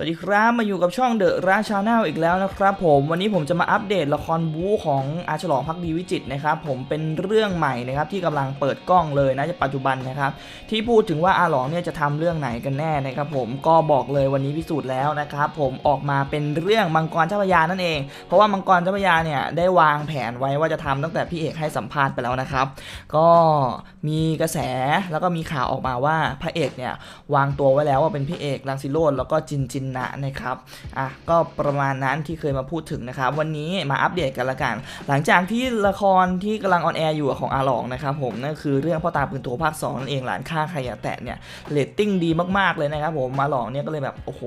สวัสดีครับมาอยู่กับช่องเดอะราชาแนลอีกแล้วนะครับผมวันนี้ผมจะมาอัปเดตละครบู๊ของอาฉลองพักดีวิจิตนะครับผมเป็นเรื่องใหม่นะครับที่กำลังเปิดกล้องเลยนะปัจจุบันนะครับที่พูดถึงว่าอาหลองเนี่ยจะทำเรื่องไหนกันแน่นะครับผมก็บอกเลยวันนี้พิสูจน์แล้วนะครับผมออกมาเป็นเรื่องมังกรเจ้าพระยานั่นเอง เพราะว่ามังกรเจ้าพระยาเนี่ยได้วางแผนไว้ว่าจะทำตั้งแต่พี่เอกให้สัมภาษณ์ไปแล้วนะครับ ก็มีกระแสแล้วก็มีข่าวออกมาว่าพระเอกเนี่ยวางตัวไว้แล้วว่าเป็นพี่เอกลังสิโรดแล้วก็จินจินนะนะครับอะก็ประมาณนั้นที่เคยมาพูดถึงนะครับ วันนี้มาอัปเดตกันละกัน หลังจากที่ละครที่กำลังออนแอร์อยู่ของอาหลองนะครับผมนั่นคือเรื่องพ่อตาปืนโตภาค2นั่นเองหลานฆ่าใครอย่าแตะเนี่ยเรตติ้งดีมากๆเลยนะครับผมมาหลองเนี่ยก็เลยแบบโอ้โห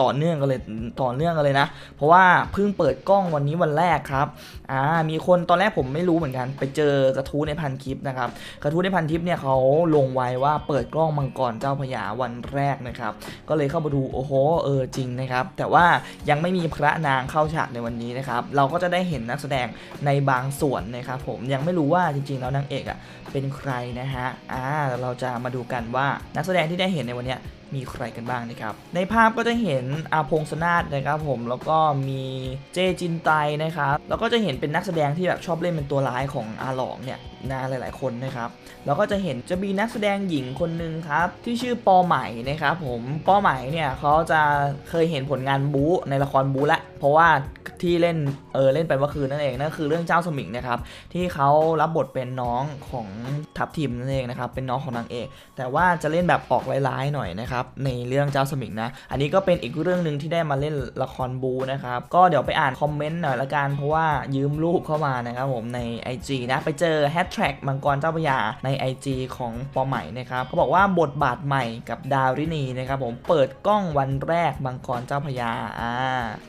ต่อเนื่องกันเลยต่อเนื่องกันเลยนะ เพราะว่าเพิ่งเปิดกล้องวันนี้วันแรกครับอ่ามีคนตอนแรกผมไม่รู้เหมือนกัน ไปเจอกระทู้ในพันคลิปนะครับกระทู้ในพันทิปเนี่ยเขาลงไว้ว่าเปิดกล้องมังกรเจ้าพระยาวันแรกนะครับก็เลยเข้ามาดูโอ้โหเออจริงนะครับ แต่ว่ายังไม่มีพระนางเข้าฉากในวันนี้นะครับ เราก็จะได้เห็นนักแสดงในบางส่วนนะครับผมยังไม่รู้ว่าจริงๆแล้วนางเอกอะเป็นใครนะฮะอ่าเราจะมาดูกันว่านักแสดงที่ได้เห็นในวันนี้ มีใครกันบ้างนะครับ ในภาพก็จะเห็นอาพงษ์สนาดนะครับผมแล้วก็มีเจจินไตนะครับแล้วก็จะเห็นเป็นนักแสดงที่แบบชอบเล่นเป็นตัวร้ายของอาหลองเนี่ยนะหลาย ๆ คนนะครับแล้วก็จะเห็นจะมีนักแสดงหญิงคนหนึ่งครับที่ชื่อปอใหม่นะครับผมปอใหม่เนี่ยเขาจะเคยเห็นผลงานบู๊ในละครบู๊ละ เพราะว่าที่เล่นเออเล่นไปเมื่อคืนนั่นเองนั่นคือเรื่องเจ้าสมิงนะครับที่เขารับบทเป็นน้องของทัพทิมนั่นเองนะครับเป็นน้องของนางเอก แต่ว่าจะเล่นแบบออกร้ายๆหน่อยนะครับในเรื่องเจ้าสมิงนะอันนี้ก็เป็นอีกเรื่องหนึ่งที่ได้มาเล่นละครบูนะครับก็เดี๋ยวไปอ่านคอมเมนต์หน่อยละกันเพราะว่ายืมรูปเข้ามานะครับผมใน IG นะไปเจอแฮชแท็กมังกรเจ้าพยาใน IG ของปอใหม่นะครับเขาบอกว่าบทบาทใหม่กับดาวรินีนะครับผมเปิดกล้องวันแรกมังกรเจ้าพยาอ่า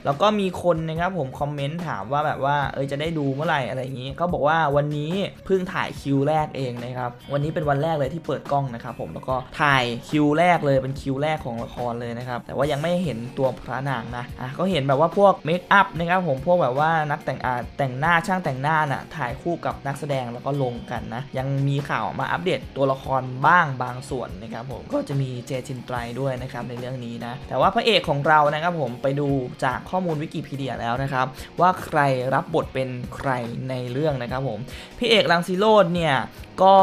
แล้วก็มีีคนนะครับผมคอมเมนต์ถามว่าแบบว่าเออจะได้ดูเมื่อไหร่อะไรอย่างนี้เขาบอกว่าวันนี้เพิ่งถ่ายคิวแรกเองนะครับวันนี้เป็นวันแรกเลยที่เปิดกล้องนะครับผมแล้วก็ถ่ายคิวแรกเลยเป็นคิวแรกของละครเลยนะครับแต่ว่ายังไม่เห็นตัวพระนางนะอะก็เห็นแบบว่าพวกเมคอัพนะครับผมพวกแบบว่านักแต่งอาแต่งหน้าช่างแต่งหน้าน่ะถ่ายคู่กับนักแสดงแล้วก็ลงกันนะยังมีข่าวมาอัปเดตตัวละครบ้างบางส่วนนะครับผมก็จะมีเจจินไตรด้วยนะครับในเรื่องนี้นะแต่ว่าพระเอกของเรานะครับผมไปดูจากข้อมูลวิกิพีเดียแล้วนะครับ ว่าใครรับบทเป็นใครในเรื่องนะครับผมพี่เอกลังซิโรดเนี่ยก็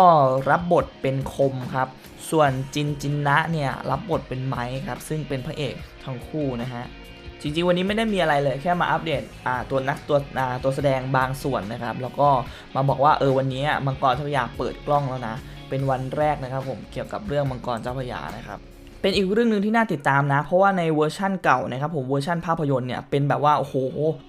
รับบทเป็นคมครับ ส่วนจินจินนะเนี่ยรับบทเป็นไม้ครับ ซึ่งเป็นพระเอกทั้งคู่นะฮะจริงๆ วันนี้ไม่ได้มีอะไรเลยแค่มาอัปเดตตัวนักตัวอ่าตัวแสดงบางส่วนนะครับ แล้วก็มาบอกว่าเออวันนี้มังกรเจ้าพยาเปิดกล้องแล้วนะ เป็นวันแรกนะครับผมเกี่ยวกับเรื่องมังกรเจ้าพยานะครับ เป็นอีกเรื่องหนึ่งที่น่าติดตามนะ เพราะว่าในเวอร์ชั่นเก่านะครับผมเวอร์ชั่นภาพยนตร์เนี่ยเป็นแบบว่าโอ้โห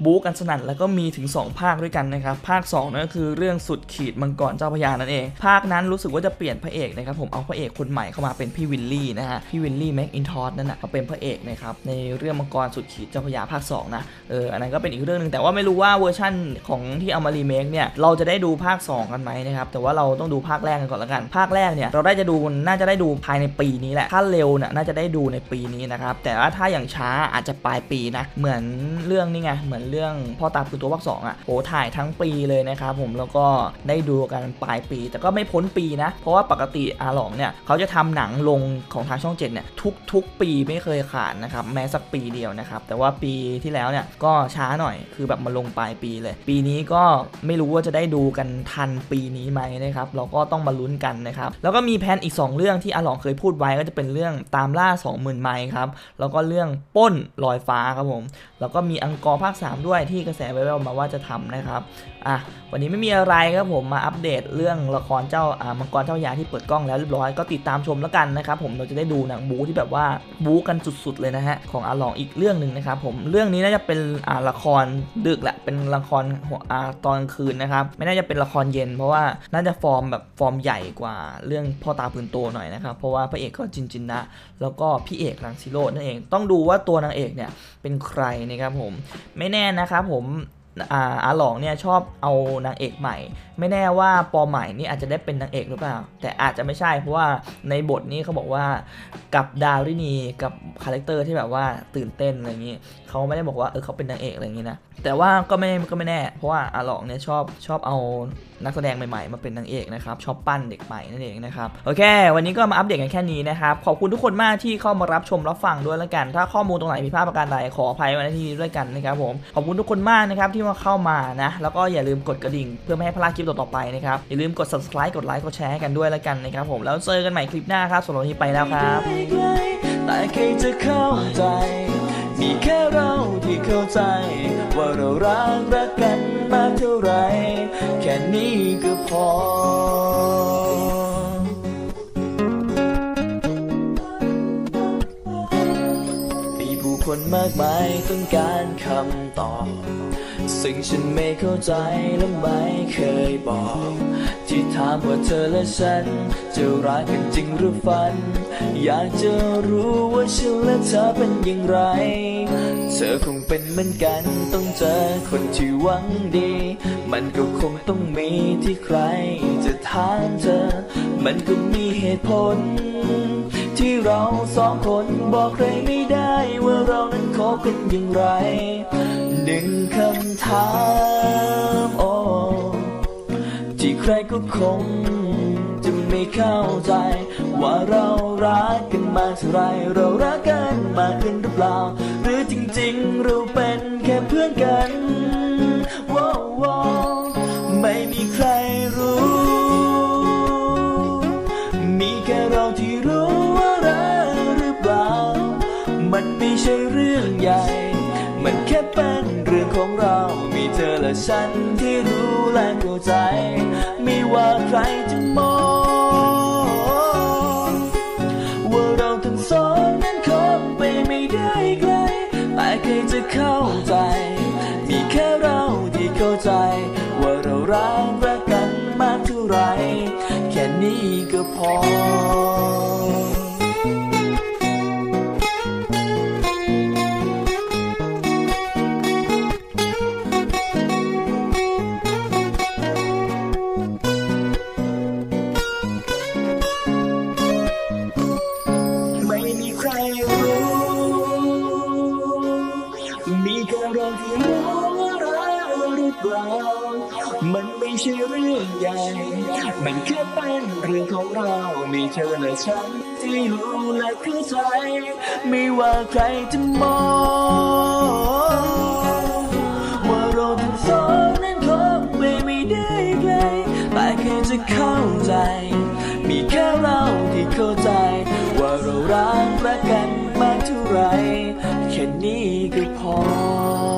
บู๊กันสนั่นแล้วก็มีถึง 2 ภาคด้วยกันนะครับภาค2นั่นก็คือเรื่องสุดขีดมังกรเจ้าพระยานั่นเอง ภาคนั้นรู้สึกว่าจะเปลี่ยนพระเอกนะครับผมเอาพระเอกคนใหม่เข้ามาเป็นพี่วิลลี่นะฮะพี่วิลลี่แม็กอินทอสนั่นนะเขาเป็นพระเอกนะครับในเรื่องมังกรสุดขีดเจ้าพระยาภาค2นะเอออันนั้นก็เป็นอีกเรื่องหนึ่งแต่ว่าไม่รู้ว่าเวอร์ชั่นของที่เอามารีเมคเนี่ยเราจะได้ดูภาค 2 กันไหมนะครับแต่ว่าเราต้องดูภาคแรกกันก่อนละกัน ภาคแรกเนี่ยเราได้จะดูน่าจะได้ดูภายในปีนี้แหละถ้าเร็วเนี่ยน่าจะได้ดูในปีนี้นะครับ แต่ว่าถ้าอย่างช้าอาจจะปลายปีนะ เหมือนเรื่องนี่ไง เหมือนเรื่องพ่อตาคือตัวภาคสองอะโอ้ถ่ายทั้งปีเลยนะครับผม แล้วก็ได้ดูกันปลายปี แต่ก็ไม่พ้นปีนะ เพราะว่าปกติอาหลองเนี่ยเขาจะทำหนังลงของทางช่องเจ็ดเนี่ยทุกทุกปีไม่เคยขาดนะครับ แม้สักปีเดียวนะครับ แต่ว่าปีที่แล้วเนี่ยก็ช้าหน่อย คือแบบมาลงปลายปีเลย ปีนี้ก็ไม่รู้ว่าจะได้ดูกันทันปีนี้ไหมนะครับ เราก็ต้องมาลุ้นกันนะครับ แล้วก็มีแผนอีก 2 เรื่องที่อาหลองเคยพูดไว้ก็จะเป็นเรื่องตามล่า 20,000 ไมล์ครับ แล้วก็เรื่องป้นลอยฟ้าครับผม แล้วก็มีอังกอร์ภาค 3 ด้วยที่กระแสแว่วๆมาว่าจะทำนะครับอะวันนี้ไม่มีอะไรครับผมมาอัปเดตเรื่องละครเจ้าอ่ามังกรเจ้ายาที่เปิดกล้องแล้วเรียบร้อยก็ติดตามชมแล้วกันนะครับผมเราจะได้ดูหนังบูที่แบบว่าบูกันสุดๆเลยนะฮะของอาหลองอีกเรื่องหนึ่งนะครับผมเรื่องนี้น่าจะเป็นอ่าละครดึกแหละเป็นละครหัวอ่าตอนคืนนะครับไม่น่าจะเป็นละครเย็น เพราะว่าน่าจะฟอร์มแบบฟอร์มใหญ่กว่าเรื่องพ่อตาปืนโตหน่อยนะครับเพราะว่าพระเอกก็จินจินนะแล้วก็พี่เอกลังซิโรดนั่นเอง ต้องดูว่าตัวนางเอกเนี่ยเป็นใครนะครับผม ไม่แน่นะครับผมอาอาหลองเนี่ยชอบเอานางเอกใหม่ ไม่แน่ว่าปอใหม่นี่อาจจะได้เป็นนางเอกหรือเปล่า แต่อาจจะไม่ใช่เพราะว่าในบทนี้เขาบอกว่ากับดาวรินีกับคาแรคเตอร์ที่แบบว่าตื่นเต้นอะไรอย่างนี้เขาไม่ได้บอกว่าเออเขาเป็นนางเอกอะไรอย่างนี้นะแต่ว่าก็ไม่ก็ไม่แน่ เพราะว่าอาหลองเนี่ยชอบชอบเอา นักแสดงใหม่ๆ มาเป็นนางเอกนะครับชอบปั้นเด็กใหม่นั่นเองนะครับโอเค วันนี้ก็มาอัปเดตกันแค่นี้นะครับขอบคุณทุกคนมากที่เข้ามารับชมรับฟังด้วยแล้วกัน ถ้าข้อมูลตรงไหนผิดพลาดประการใดขออภัยในที่นี้ด้วยกันนะครับผมขอบคุณทุกคนมากนะครับที่มาเข้ามานะแล้วก็อย่าลืมกดกระดิ่งเพื่อไม่ให้พลาดคลิปต่อๆไปนะครับอย่าลืมกด subscribe กดไลค์กดแชร์ให้กันด้วยแล้วกันนะครับผมแล้วเจอกันใหม่คลิปหน้าครับสำหรับวันนี้ไปแล้วครับแต่ใครจะเข้าใจ มีแค่เราที่เข้าใจ ว่าเรารักรักกัน มากเท่าไหรแค่นี้ก็พอ คนมากมายต้องการคำตอบ ซึ่งฉันไม่เข้าใจและไม่เคยบอก ที่ถามว่าเธอและฉัน จะรักกันจริงหรือฝัน อยากจะรู้ว่าฉันและเธอเป็นอย่างไร เธอคงเป็นเหมือนกันต้องเจอคนที่หวังดี มันก็คงต้องมีที่ใครจะถามเธอ มันก็มีเหตุผล ที่เราสองคนบอกใครไม่ได้ว่าเรานั้นคบกันอย่างไรหนึ่งคำถามโอ้ที่ใครก็คงจะไม่เข้าใจ ว่าเรารักกันมาเท่าไร เรารักกันมากขึ้นหรือเปล่า หรือจริงๆ เราเป็นแค่เพื่อน มันแค่เป็นเรื่องของเรา มีเธอและฉันที่รู้และเข้าใจ ไม่ว่าใครจะมอง ว่าเราทั้งสองนั้นคบไปไม่ได้ไกล แต่ใครจะเข้าใจ มีแค่เราที่เข้าใจ ว่าเรารักรักกันมากเท่าไหรแค่นี้ก็พอ ราที่รู้วรักหรือเปล่า มันไม่ใช่เรื่องใหญ่ มันแค่เป็นเรื่องของเรามีเธอและฉันที่รู้และเข้าใจ ไม่ว่าใครจะมอง ว่าเราทั้งสองนั้นคบไปไม่ได้ไกลแต่แค่จะเข้าใจ มีแค่เราที่เข้าใจ ว่าเรารักรักกันมากเท่าไหรแค่นี้ก็พอ